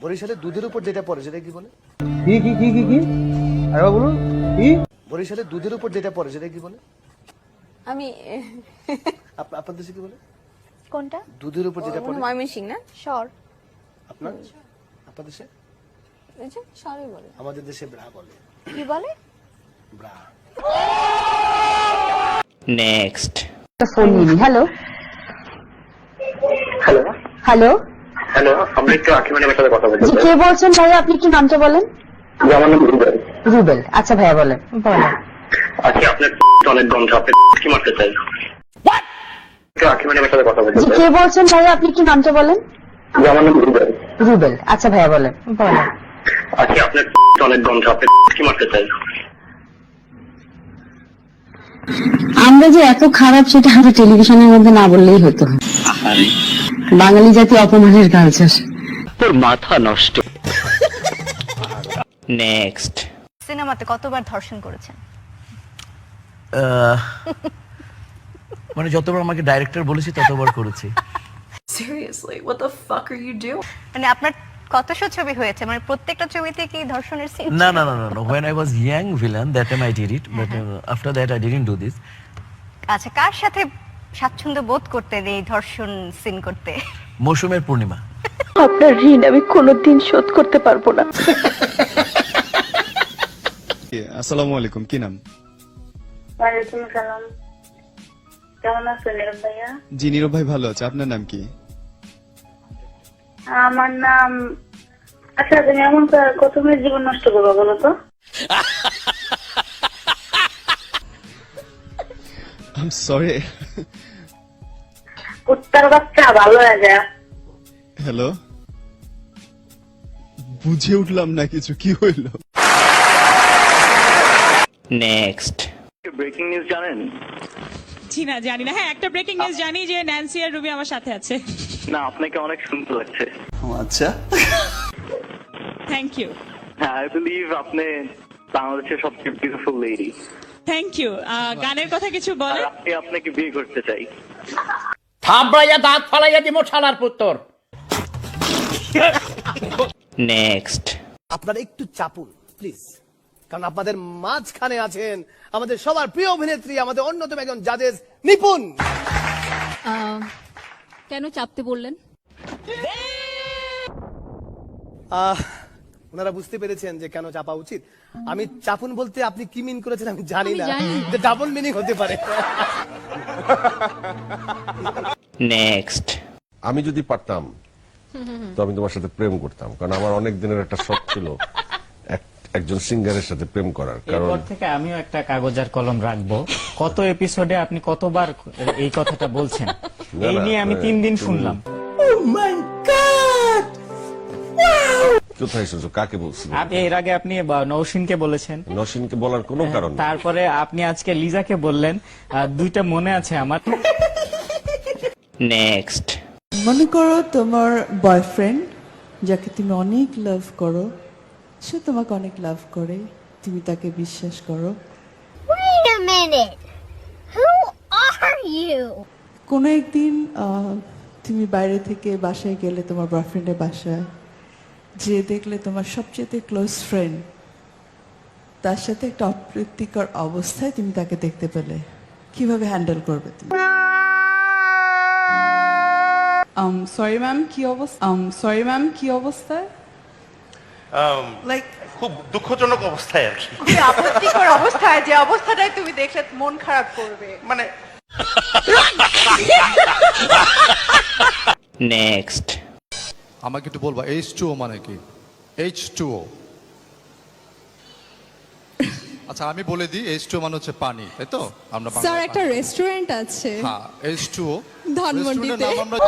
বরিশালে দুধের উপর যেটা পড়ে সেটা কি বলে? কি কি কি কি কি? আরেকবার বলুন। কি? বরিশালে দুধের উপর যেটা পড়ে সেটা কি বলে? আমি আপ- আপনার দেশে কি বলে? কোনটা? দুধের উপর যেটা পড়ে। ময়মনসিং না? শর। আপনার? আপনার দেশে এই যে শরই বলে। আমাদের দেশে ব্রা বলে। কি বলে? ব্রা। নেক্সট। ফোন নিন হ্যালো। হ্যালো। হ্যালো। হ্যালো আপনি একটু ম্যাডামের সাথে কথা কে বলছেন ভাইয়া আপনি একটু নামটা বলেন। আমার নাম রুবেল। রুবেল। আচ্ছা ভাইয়া বলেন। বলেন। আজকে আপনার অনেক গন্ধ আপনি কি মারতে চাই সাথে কথা কে বলছেন ভাইয়া আপনি একটু নামটা বলেন। আমার নাম রুবেল। রুবেল। আচ্ছা ভাইয়া বলেন। বলেন। আজকে আপনার অনেক গন্ধ আপনি কি মারতে চাই আমরা যে এত খারাপ সেটা আমরা টেলিভিশনের মধ্যে না বললেই হতো। বাঙালি জাতি অপমানের কালচার তোর মাথা নষ্ট। নেক্সট সিনেমাতে কতবার ধর্ষণ করেছেন? আহ, মানে যতবার আমাকে ডাইরেক্টর বলেছি ততবার করেছি। Seriously, what the fuck are you doing? মানে আপনার কত কতশো ছবি হয়েছে? মানে প্রত্যেকটা ছবিতে কি ধর্ষণের সিন না না না না না। When i was young villain that time i did it but uh, after that i didn't do this আচ্ছা কার সাথে স্বাচ্ছন্দ্য বোধ করতেন এই ধর্ষণ সিন করতে। মৌসুমের পূর্ণিমা। আপনার ঋণ আমি কোনোদিন শোধ করতে পারব না। আসসালামু আলাইকুম কি নাম? ওয়ালাইকুম সালাম। কেমন আছেন নীরব ভাইয়া? জি নীরব ভাই ভালো আছে আপনার নাম কি? আমার নাম আচ্ছা তুমি এমন মেয়ের জীবন নষ্ট করব বলো তো? আম সরি কুত্তার বাচ্চা ভালো হয়ে যায় হ্যালো বুঝে উঠলাম না কিছু কি হইল? নেক্সট ব্রেকিং নিউজ জানেন? জি না জানি না। হ্যাঁ একটা ব্রেকিং নিউজ জানি যে ন্যান্সি আর রুবি আমার সাথে আছে। না আপনাকে অনেক সুন্দর লাগছে। আচ্ছা। থ্যাংক ইউ হ্যাঁ আই বিলিভ আপনি বাংলাদেশের সবচেয়ে বিউটিফুল লেডি থ্যাংক ইউ গানের কথা কিছু বলে আপনি আপনাকে বিয়ে করতে চাই। থাবড়াইয়া দাঁত ফালাইয়া দিমো শালার পুত্তর। নেক্সট আপনারা একটু চাপুন প্লিজ কারণ আপনাদের মাঝখানে আছেন আমাদের সবার প্রিয় অভিনেত্রী আমাদের অন্যতম একজন জাজেস নিপুণ। কেন চাপতে বললেন? আহ, ওনারা বুঝতে পেরেছেন যে কেন চাপা উচিত। আমি চাপুন বলতে আপনি কি মিন করেছেন আমি জানি না। যে ডাবল মিনিং হতে পারে। নেক্সট আমি যদি পারতাম তো আমি তোমার সাথে প্রেম করতাম। কারণ আমার অনেক দিনের একটা শখ ছিল একজন সিঙ্গারের সাথে প্রেম করার। কারণ এরপর থেকে আমিও একটা কাগজ আর কলম রাখব। কত এপিসোডে আপনি কতবার এই কথাটা বলছেন? এই নিয়ে আমি তিন দিন শুনলাম। কোথায় শুনছো কাকে বলছিল আপনি এর আগে আপনি নৌসিনকে বলেছেন। নসীনকে বলার কোনো কারণ তারপরে আপনি আজকে লিজাকে বললেন দুইটা মনে আছে আমার। নেক্সট। মনে করো তোমার বয়ফ্রেন্ড যাকে তুমি অনেক লাভ করো সে তোমাকে অনেক লাভ করে তুমি তাকে বিশ্বাস করো। Wait a minute. Who are you? কোনো একদিন আহ, তুমি বাইরে থেকে বাসায় গেলে তোমার বয়ফ্রেন্ডের বাসায় যে দেখলে তোমার সবচেয়ে ক্লোজ ফ্রেন্ড তার সাথে একটা অপ্রীতিকর অবস্থায় তুমি তাকে দেখতে পেলে। কীভাবে হ্যান্ডেল করবে তুমি? সরি ম্যাম কি অবস্থা? সরি ম্যাম কি অবস্থায় লাইক খুব দুঃখজনক অবস্থায় আর কি আপত্তিকর অবস্থায় যে অবস্থাটাই তুমি দেখলে মন খারাপ করবে। মানে নেক্সট আমাকে একটু বলবা এইচ টু মানে কি? এইচ টু আচ্ছা আমি বলে দিই এইচ টু মানে হচ্ছে পানি তাই তো? আমরা স্যার একটা রেস্টুরেন্ট আছে। হ্যাঁ এইচ টু ধানমন্ডিতে। আমরা